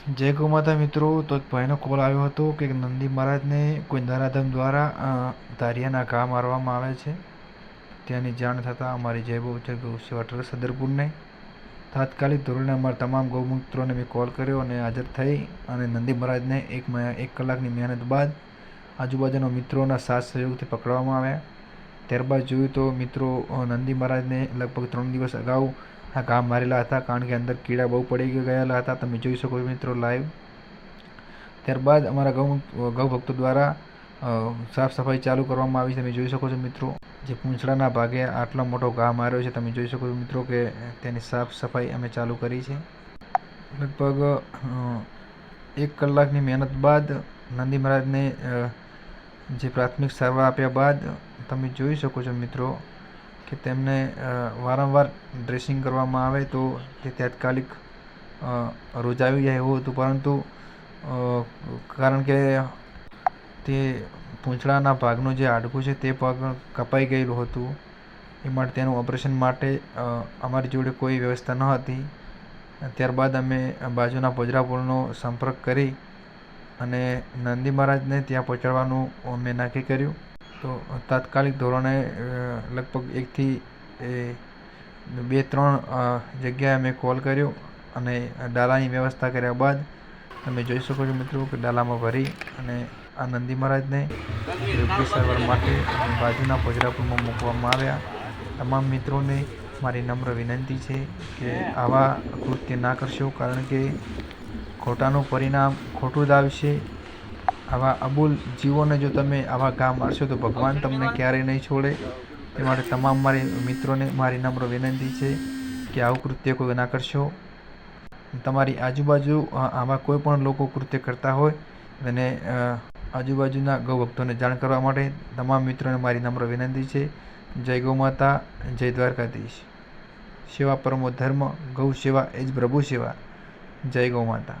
જય ગૌ માતા મિત્રો, તો એક ભાઈનો કોલ આવ્યો હતો કે નંદી મહારાજને કોઈ નરાધમ દ્વારા ધારિયાના ઘા મારવામાં આવે છે. ત્યાંની જાણ થતાં અમારી જય બહુ જય ગૌ સેવા સદરપુરને તાત્કાલિક ધોરણે અમારા તમામ ગૌમૂત્રોને મેં કોલ કર્યો અને હાજર થઈ અને નંદી મહારાજને એક એક કલાકની મહેનત બાદ આજુબાજુના મિત્રોના સાથ સહયોગથી પકડવામાં આવ્યા. ત્યારબાદ જોયું તો મિત્રો નંદી મહારાજને લગભગ ત્રણ દિવસ અગાઉ આ ઘા મારેલા હતા કારણ કે અંદર કીડા બહુ પડી ગયેલા હતા. તમે જોઈ શકો છો મિત્રો લાઈવ ત્યારબાદ અમારા ગૌ ગૌ ભક્તો દ્વારા સાફ સફાઈ ચાલુ કરવામાં આવી છે. તમે જોઈ શકો છો મિત્રો, જે પૂંછડાના ભાગે આટલો મોટો ઘા માર્યો છે. તમે જોઈ શકો છો મિત્રો કે તેની સાફ સફાઈ અમે ચાલુ કરી છે. લગભગ એક કલાકની મહેનત બાદ નંદી મહારાજને જે પ્રાથમિક સારવાર આપ્યા બાદ તમે જોઈ શકો છો મિત્રો કે તેમને વારંવાર ડ્રેસિંગ કરવામાં આવે તો તે તાત્કાલિક રોજાવી રોજ જાય એવું હતું. પરંતુ કારણ કે તે પૂંછડાના ભાગનું જે હાડકું છે તે ભાગ કપાઈ ગયેલું હતું. એ માટે તેનું ઓપરેશન માટે અમારી જોડે કોઈ વ્યવસ્થા ન હતી. ત્યારબાદ અમે બાજુના પોજરાપુરનો સંપર્ક કરી અને નંદી મહારાજને ત્યાં પહોંચાડવાનું અમે નક્કી કર્યું. તો તાત્કાલિક ધોરણે લગભગ એકથી, એ, બે, ત્રણ જગ્યાએ મેં કોલ કર્યો અને ડાલાની વ્યવસ્થા કર્યા બાદ તમે જોઈ શકો છો મિત્રો કે ડાલામાં ભરી અને આ નંદી મહારાજને યોગ્ય સારવાર માટે બાજુના પોજરાપુરમાં મૂકવામાં આવ્યા. તમામ મિત્રોને મારી નમ્ર વિનંતી છે કે આવા કૃત્ય ના કરશો કારણ કે ખોટાનું પરિણામ ખોટું જ આવશે. આવા અબૂલ જીવોને જો તમે આવા ઘા મારશો તો ભગવાન તમને ક્યારેય નહીં છોડે. તે માટે તમામ મારી મિત્રોને મારી નમ્ર વિનંતી છે કે આવું કૃત્ય કોઈ ના કરશો. તમારી આજુબાજુ આવા કોઈ પણ લોકો કૃત્ય કરતા હોય અને આજુબાજુના ગૌ ભક્તોને જાણ કરવા માટે તમામ મિત્રોને મારી નમ્ર વિનંતી છે. જય ગૌ માતા, જય દ્વારકાધીશ. સેવા પરમો ધર્મ, ગૌ સેવા એ જ પ્રભુ સેવા. જય ગૌ માતા.